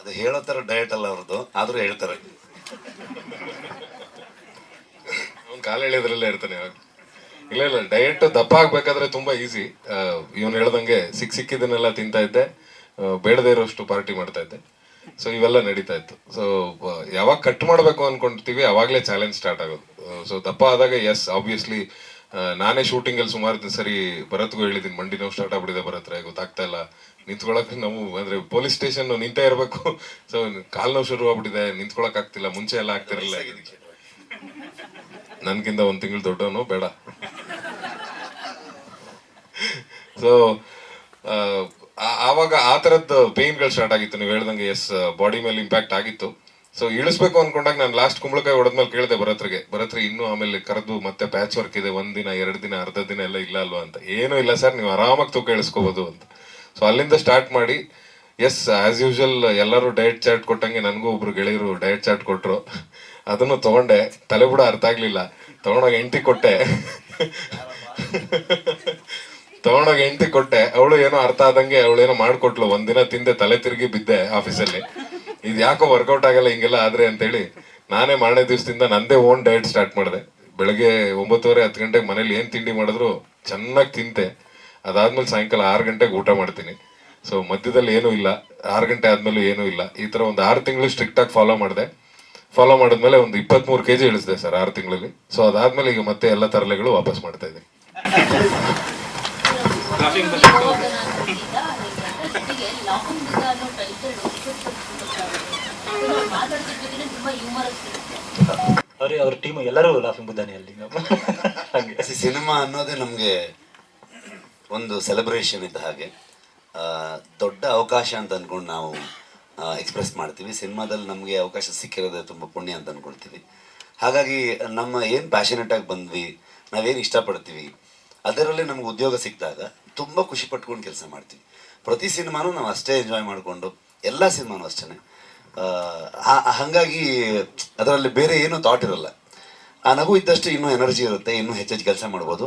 ಅದು ಹೇಳೋ ಥರ ಡಯಟ್ ಅಲ್ಲ ಅವ್ರದ್ದು, ಆದರೂ ಹೇಳ್ತಾರೆ. ಅವ್ನು ಕಾಲು ಎಳೆಯೋದ್ರಲ್ಲೇ ಇರ್ತಾನೆ ಯಾವಾಗ ಇಲ್ಲ ಇಲ್ಲ ಡಯಟ್ ದಪ್ಪ ಆಗ್ಬೇಕಾದ್ರೆ ತುಂಬಾ ಈಸಿ ಇವನು ಹೇಳ್ದಂಗೆ ಸಿಕ್ ಸಿಕ್ಕಿದ್ದನ್ನೆಲ್ಲ ತಿಂತಾ ಇದ್ದೆ. ಬೇಡದೇ ಇರೋಷ್ಟು ಪಾರ್ಟಿ ಮಾಡ್ತಾ ಇದ್ದೆ. ಸೊ ಇವೆಲ್ಲ ನಡೀತಾ ಇತ್ತು. ಸೊ ಯಾವಾಗ ಕಟ್ ಮಾಡಬೇಕು ಅನ್ಕೊಂತೀವಿ ಅವಾಗಲೇ ಚಾಲೆಂಜ್ ಸ್ಟಾರ್ಟ್ ಆಗೋದು. ಸೊ ದಪ್ಪ ಆದಾಗ ಎಸ್ ಆಬ್ವಿಯಸ್ಲಿ ನಾನೇ ಶೂಟಿಂಗ್ ಅಲ್ಲಿ ಸುಮಾರು ಸರಿ ಭರತ್ಗೂ ಹೇಳಿದ್ದೀನಿ ಮಂಡಿ ನೋವು ಸ್ಟಾರ್ಟ್ ಆಗ್ಬಿಟ್ಟಿದೆ ಭರತ್ರೆ ಗೊತ್ತಾಗ್ತಾ ಇಲ್ಲ. ನಿಂತ್ಕೊಳಕ್ ನಾವು, ಅಂದ್ರೆ ಪೊಲೀಸ್ ಸ್ಟೇಷನ್ ನಿಂತೇ ಇರಬೇಕು. ಸೊ ಕಾಲ್ ನೋವು ಶುರು ಆಗ್ಬಿಟ್ಟಿದೆ, ನಿಂತ್ಕೊಳಕ್ ಆಗ್ತಿಲ್ಲ, ಮುಂಚೆ ಎಲ್ಲ ಆಗ್ತಿರಲಿಲ್ಲ. ನನ್ಗಿಂತ ಒಂದ್ ತಿಂಗಳು ದೊಡ್ಡವನು ಬೇಡ. ಸೊ ಆವಾಗ ಆ ಥರದ್ದು ಪೇಯ್ನ್ಗಳು ಸ್ಟಾರ್ಟ್ ಆಗಿತ್ತು. ನೀವು ಹೇಳ್ದಂಗೆ ಎಸ್ ಬಾಡಿ ಮೇಲೆ ಇಂಪ್ಯಾಕ್ಟ್ ಆಗಿತ್ತು. ಸೊ ಇಳಿಸ್ಬೇಕು ಅನ್ಕೊಂಡಾಗ ನಾನು ಲಾಸ್ಟ್ ಕುಂಬಳಕಾಯಿ ಹೊಡೆದ್ಮೇಲೆ ಕೇಳಿದೆ ಭರತ್ರಿಗೆ, ಭರತ್ರಿ, ಇನ್ನೂ ಆಮೇಲೆ ಕರೆದು ಮತ್ತೆ ಪ್ಯಾಚ್ ವರ್ಕ್ ಇದೆ, ಒಂದ್ ದಿನ, ಎರಡು ದಿನ, ಅರ್ಧ ದಿನ ಎಲ್ಲ ಇಲ್ಲ ಅಲ್ವಾ? ಅಂತ. ಏನೂ ಇಲ್ಲ ಸರ್ ನೀವು ಆರಾಮಾಗಿ ತೂಕ ಇಳಿಸ್ಕೋಬಹುದು ಅಂತ. ಸೊ ಅಲ್ಲಿಂದ ಸ್ಟಾರ್ಟ್ ಮಾಡಿ ಎಸ್ ಆಸ್ ಯೂಶುವಲ್ ಎಲ್ಲರೂ ಡಯಟ್ ಚಾರ್ಟ್ ಕೊಟ್ಟಂಗೆ ನನಗೂ ಒಬ್ರು ಗೆಳೆಯರು ಡಯಟ್ ಚಾರ್ಟ್ ಕೊಟ್ರು. ಅದನ್ನು ತಗೊಂಡೆ, ತಲೆ ಬುಡ ಅರ್ಥ ಆಗ್ಲಿಲ್ಲ. ತಗೊಂಡೋಗಿ ಎಂಟಿ ಕೊಟ್ಟೆ. ತಗೊಂಡೋಗಿ ಎಂಟಿ ಕೊಟ್ಟೆ. ಅವಳು ಏನೋ ಅರ್ಥ ಆದಂಗೆ ಅವಳು ಏನೋ ಮಾಡ್ಕೊಟ್ಲು. ಒಂದಿನ ತಿಂದೆ, ತಲೆ ತಿರುಗಿ ಬಿದ್ದೆ ಆಫೀಸಲ್ಲಿ ಇದು ಯಾಕೋ ವರ್ಕೌಟ್ ಆಗಲ್ಲ ಹಿಂಗೆಲ್ಲ ಆದ್ರೆ ಅಂತೇಳಿ ನಾನೇ ಮಾರನೇ ದಿವಸದಿಂದ ನಂದೇ ಓನ್ ಡಯಟ್ ಸ್ಟಾರ್ಟ್ ಮಾಡಿದೆ. ಬೆಳಗ್ಗೆ ಒಂಬತ್ತುವರೆ ಹತ್ತು ಗಂಟೆಗೆ ಮನೇಲಿ ಏನು ತಿಂಡಿ ಮಾಡಿದ್ರು ಚೆನ್ನಾಗಿ ತಿಂತೆ. ಅದಾದ್ಮೇಲೆ ಸಾಯಂಕಾಲ ಆರು ಗಂಟೆಗೆ ಊಟ ಮಾಡ್ತೀನಿ. ಸೊ ಮಧ್ಯದಲ್ಲಿ ಏನೂ ಇಲ್ಲ. ಆರು ಗಂಟೆ ಆದ್ಮೇಲೆ ಏನೂ ಇಲ್ಲ. ಈ ತರ ಒಂದು ಆರು ತಿಂಗಳು ಸ್ಟ್ರಿಕ್ಟ್ ಆಗಿ ಫಾಲೋ ಮಾಡಿದೆ. ಫಾಲೋ ಮಾಡಿದ್ಮೇಲೆ ಒಂದು ಇಪ್ಪತ್ಮೂರು ಕೆಜಿ ಇಳಿಸಿದೆ ಸರ್ ಆರು ತಿಂಗಳಲ್ಲಿ. ಸೊ ಅದಾದ್ಮೇಲೆ ಈಗ ಮತ್ತೆ ಎಲ್ಲ ತರಲೆಗಳು ವಾಪಸ್ ಮಾಡ್ತಾ ಇದ್ದೀನಿ. ಅವ್ರ ಅವ್ರ ಟೀಮ್ ಎಲ್ಲರೂ ಲಾಫಿಂಗ್ ಅಲ್ಲಿ. ಹಾಗೆ. ಸಿನಿಮಾ ಅನ್ನೋದೇ ನಮಗೆ ಒಂದು ಸೆಲೆಬ್ರೇಷನ್ ಇದ್ದ ಹಾಗೆ. ದೊಡ್ಡ ಅವಕಾಶ ಅಂತ ಅಂದ್ಕೊಂಡು ನಾವು ಎಕ್ಸ್ಪ್ರೆಸ್ ಮಾಡ್ತೀವಿ. ಸಿನಿಮಾದಲ್ಲಿ ನಮಗೆ ಅವಕಾಶ ಸಿಕ್ಕಿರೋದೇ ತುಂಬ ಪುಣ್ಯ ಅಂತ ಅಂದ್ಕೊಳ್ತೀವಿ ಹಾಗಾಗಿ ನಮ್ಮ ಏನು ಪ್ಯಾಷನೇಟಾಗಿ ಬಂದ್ವಿ, ನಾವೇನು ಇಷ್ಟಪಡ್ತೀವಿ, ಅದರಲ್ಲೇ ನಮ್ಗೆ ಉದ್ಯೋಗ ಸಿಕ್ಕಿದಾಗ ತುಂಬ ಖುಷಿ ಪಟ್ಕೊಂಡು ಕೆಲಸ ಮಾಡ್ತೀವಿ. ಪ್ರತಿ ಸಿನಿಮಾನೂ ನಾವು ಅಷ್ಟೇ ಎಂಜಾಯ್ ಮಾಡಿಕೊಂಡು, ಎಲ್ಲ ಸಿನಿಮಾನೂ ಅಷ್ಟೇ ಹಾಗಾಗಿ ಅದರಲ್ಲಿ ಬೇರೆ ಏನೂ ಥಾಟ್ ಇರಲ್ಲ. ಆ ನಗು ಇದ್ದಷ್ಟು ಇನ್ನೂ ಎನರ್ಜಿ ಇರುತ್ತೆ ಇನ್ನೂ ಹೆಚ್ಚೆಚ್ಚು ಕೆಲಸ ಮಾಡ್ಬೋದು.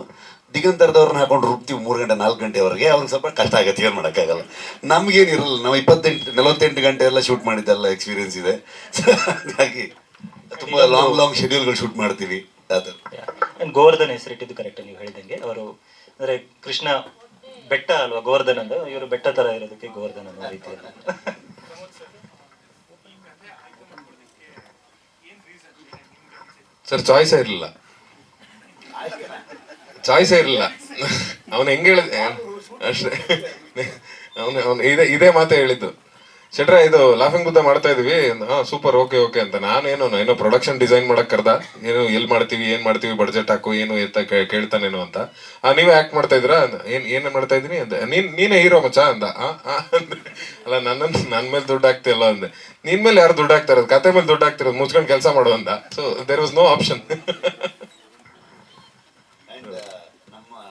ದಿಗಂತರದವ್ರನ್ನ ಹಾಕೊಂಡು ರುಬ್ತೀವಿ ಮೂರು ಗಂಟೆ ನಾಲ್ಕು ಗಂಟೆವರೆಗೆ ಅವ್ರಿಗೆ ಸ್ವಲ್ಪ ಕಷ್ಟ ಆಗುತ್ತೆ ಏನು ಮಾಡೋಕ್ಕಾಗಲ್ಲ. ನಮಗೇನಿರಲ್ಲ ನಾವು ಇಪ್ಪತ್ತೆಂಟು ನಲವತ್ತೆಂಟು ಗಂಟೆ ಎಲ್ಲ ಶೂಟ್ ಮಾಡಿದ್ದೆಲ್ಲ ಎಕ್ಸ್ಪೀರಿಯನ್ಸ್ ಇದೆ. ಹಾಗಾಗಿ ತುಂಬ ಲಾಂಗ್ ಲಾಂಗ್ ಶೆಡ್ಯೂಲ್ಗಳು ಶೂಟ್ ಮಾಡ್ತೀವಿ. ಗೋವರ್ಧನ್ ಹೆಸರಿಟ್ಟಿದ್ದು ಕರೆಕ್ಟ್ ನೀವು ಹೇಳಿದಂಗೆ. ಅವರು ಅಂದರೆ ಕೃಷ್ಣ ಬೆಟ್ಟ ಅಲ್ವಾ ಗೋವರ್ಧನ್ ಅಂದ್ರೆ ಇವರು ಬೆಟ್ಟ ತರ ಇರೋದಕ್ಕೆ ಗೋವರ್ಧನ್ ಅನ್ನೋ ರೀತಿಯಲ್ಲಿ ಸರ್ ಚಾಯ್ಸೇ ಇರಲಿಲ್ಲ. ಚಾಯ್ಸೇ ಇರಲಿಲ್ಲ. ಅವನು ಹೆಂಗೆ ಹೇಳಿದ? ಅಷ್ಟೇ. ಅವನು ಅವನು, ಇದೇ ಇದೇ ಮಾತೇ ಹೇಳಿದ್ದು. ಶೆಟ್ರ, ಇದು ಲಾಫಿಂಗ್ ಬುದ್ಧ ಮಾಡ್ತಾ ಇದೀವಿ. ಸೂಪರ್ ಓಕೆ ಓಕೆ ಅಂತ. ನಾನೇನು ಏನೋ ಪ್ರೊಡಕ್ಷನ್ ಡಿಸೈನ್ ಮಾಡಕ್ ಕರ್ದ. ಏನು, ಎಲ್ಲಿ ಮಾಡ್ತೀವಿ, ಏನ್ ಮಾಡ್ತೀವಿ ಬಡ್ಜೆಟ್ ಹಾಕು, ಏನು ಎತ್ತ ಕೇಳ್ತಾನೇನು ಅಂತ. ನೀವೇ ಆಕ್ಟ್ ಮಾಡ್ತಾ ಇದ್ರ ಏನ್ ಏನ್ ಮಾಡ್ತಾ ಇದೀನಿ ಅಂತ ನೀನ್, ನೀನೇ ಹೀರೋ ಮಚ್ಚ ಆ ಅಲ್ಲ ನನ್ನ ನನ್ ಮೇಲೆ ದುಡ್ಡು ಹಾಕ್ತಿಲ್ಲ ಅಂದೆ. ನಿನ್ ಮೇಲೆ ಯಾರು ದುಡ್ಡು ಹಾಕ್ತಾ ಇರೋದು? ಕತೆ ಮೇಲೆ ದುಡ್ಡು ಹಾಕ್ತಿರೋದು? ಮುಚ್ಕೊಂಡು ಕೆಲಸ ಮಾಡು ಅಂದ. So there was no option